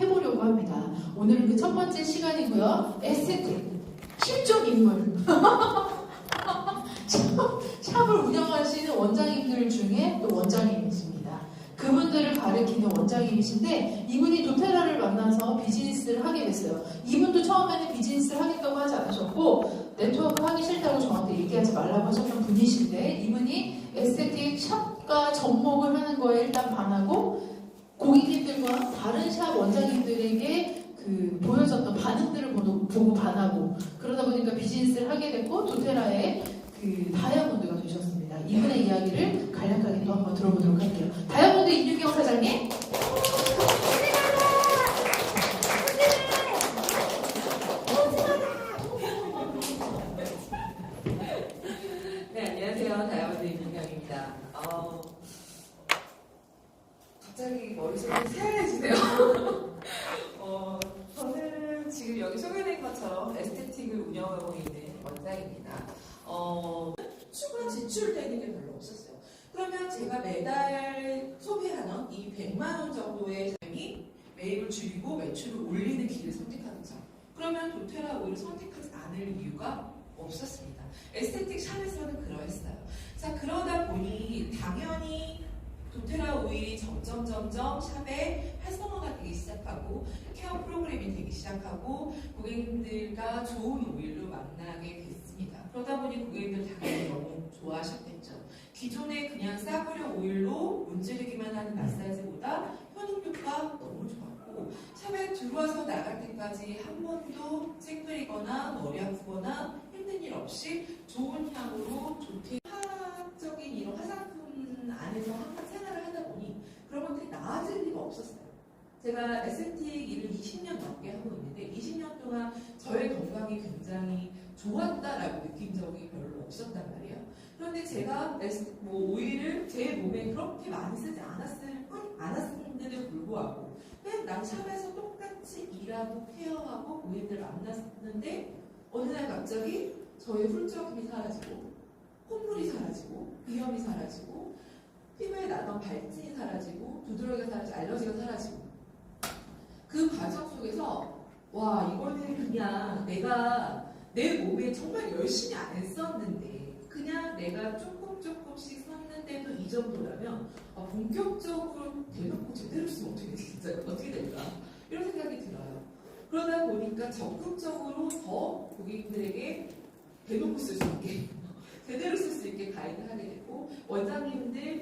해보려고 합니다. 오늘은 그 첫 번째 시간이고요. 에스테틱, 실존 인물. 샵- 샵을 운영하시는 원장님들 중에 또 원장님이십니다. 그분들을 가르치는 원장님이신데 이분이 도테라를 만나서 비즈니스를 하게 됐어요. 이분도 처음에는 비즈니스를 하겠다고 하지 않으셨고 네트워크 하기 싫다고 저한테 얘기하지 말라고 하셨던 분이신데 이분이 에스테틱 샵과 접목을 하는 거에 일단 반하고 원장님들에게 그 보여줬던 반응들을 보고, 보고 반하고 그러다 보니까 비즈니스를 하게 됐고 도테라의 그 다이아몬드가 되셨습니다. 이분의 이야기를 간략하게 또 한번 들어보도록 할게요. 다이아몬드 임윤경 사장님. 네, 안녕하세요. 다이아몬드 임민경입니다. 어, 갑자기 머릿속이 새하얘지네요. 어, 저는 지금 여기 소개된 것처럼 에스테틱을 운영하고 있는 원장입니다. 어, 추가 지출되는 게 별로 없었어요. 그러면 제가 매달 소비하는 이 100만 원 정도의 사람이 매입을 줄이고 매출을 올리는 길을 선택하는죠. 그러면 도테라 오일을 선택하지 않을 이유가 없었습니다. 에스테틱 샵에서는 그러했어요. 자, 그러다 보니 당연히 도테라 오일이 점점 점점 샵에 활성화가 되기 시작하고 케어 프로그램이 되기 시작하고 고객님들과 좋은 오일로 만나게 됐습니다. 그러다 보니 고객님들 당연히 너무 좋아하셨겠죠. 기존에 그냥 싸구려 오일로 문지르기만 하는 마사지보다 효능효과 너무 좋았고 샵에 들어와서 나갈 때까지 한 번도 찡그리거나 머리 아프거나 힘든 일 없이 좋은 향으로 좋게 화학적인 이런 화장품 안에서 항상 생활을 하다 보니 그런 것들이 나아질 리가 없었어요. 제가 에스테틱 일을 20년 넘게 하고 있는데 20년 동안 저의 건강이 굉장히 좋았다라고 느낀 적이 별로 없었단 말이에요. 그런데 제가 뭐 오일을 제 몸에 그렇게 많이 쓰지 않았을 뿐 않았는데도 불구하고 난 샵에서 똑같이 일하고 케어하고 고객들 만났는데 어느 날 갑자기 저의 훌쩍임이 사라지고 콧물이 사라지고 비염이 사라지고 피부에 나던 발진이 사라지고 두드러기가 사라지고 알러지가 사라지고 그 과정 속에서 와 이거는 그냥 내가 내 몸에 정말 열심히 안 했었는데 그냥 내가 조금 조금씩 샀는데도 이 정도라면 아, 본격적으로 대놓고 제대로 쓰면 어떻게 진짜 어떻게 될까 이런 생각이 들어요. 그러다 보니까 적극적으로 더 고객들에게 대놓고 쓸 수 있게 제대로 쓸 수 있게 가이드 하게 됐고 원장님들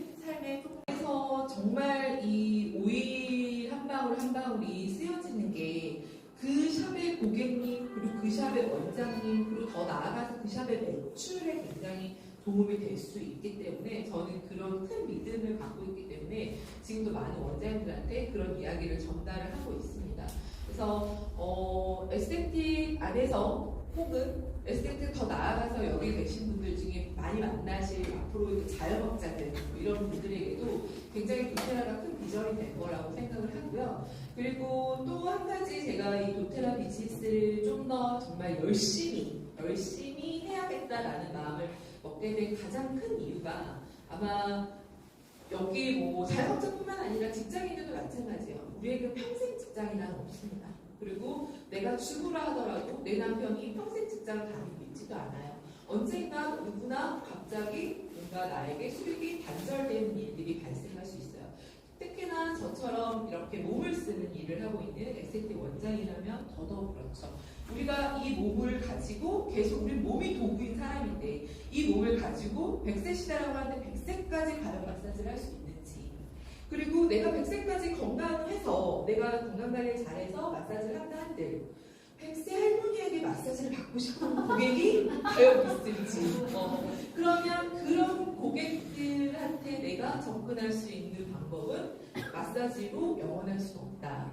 방울 한 방울이 쓰여지는 게 그 샵의 고객님 그리고 그 샵의 원장님 그리고 더 나아가서 그 샵의 매출에 굉장히 도움이 될 수 있기 때문에 저는 그런 큰 믿음을 갖고 있기 때문에 지금도 많은 원장님들한테 그런 이야기를 전달을 하고 있습니다. 그래서 어, 에스테틱 안에서 혹은 에스테틱 더 나아가서 여기 계신 분들 중에 많이 만나실 앞으로 그 자영업자들 뭐 이런 분들에게도 굉장히 도테라가 큰 비전이 될 거라고 생각을 하고요. 그리고 또 한 가지 제가 이 도테라 비즈니스를 좀 더 정말 열심히 열심히 해야겠다라는 마음을 먹게 된 가장 큰 이유가 아마 여기 뭐 자영업자뿐만 아니라 직장인들도 마찬가지예요. 우리에게 평생 직장이란 없습니다. 그리고 내가 죽으라 하더라도 내 남편이 평생 직장을 다니고 있지도 않아요. 언젠가 누구나 갑자기 뭔가 나에게 수익이 단절되는 일들이 발생할 수 있어요. 특히나 저처럼 이렇게 몸을 쓰는 일을 하고 있는 에스테틱 원장이라면 더더욱 그렇죠. 우리가 이 몸을 가지고 계속 우리 몸이 도구인 사람인데 이 몸을 가지고 100세 시대라고 하는데 100세까지 과연 마사지를 할 수 있는지 그리고 내가 100세까지 건강해서 내가 건강관리를 잘해서 마사지를 한다 한들 100세 할머니에게 마사지를 받고 싶은 고객이 과연 있을지. 어, 그러면 그런 고객들한테 내가 접근할 수 있는 방법은 마사지로 영원할 수 없다.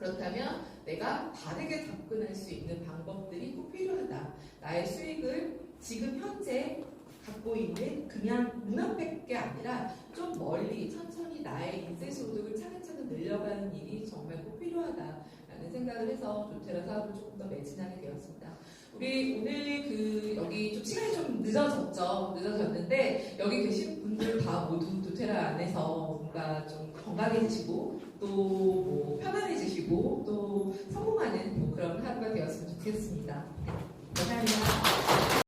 그렇다면 내가 다르게 접근할 수 있는 방법들이 꼭 필요하다. 나의 수익을 지금 현재 갖고 있는 그냥 눈앞에 게 아니라 좀 멀리 천천히 나의 인생소득을 차근차근 늘려가는 일이 정말 꼭 필요하다라는 생각을 해서 조테라 사업을 조금 더 매진하게 되었습니다. 우리 오늘 그 여기 좀 시간이 좀 늦어졌죠. 늦어졌는데 여기 계신 분들 다 모두 도테라 안에서 뭔가 좀 건강해지시고 또뭐 편안해지시고 또 성공하는 뭐 그런 하루가 되었으면 좋겠습니다. 네, 감사합니다.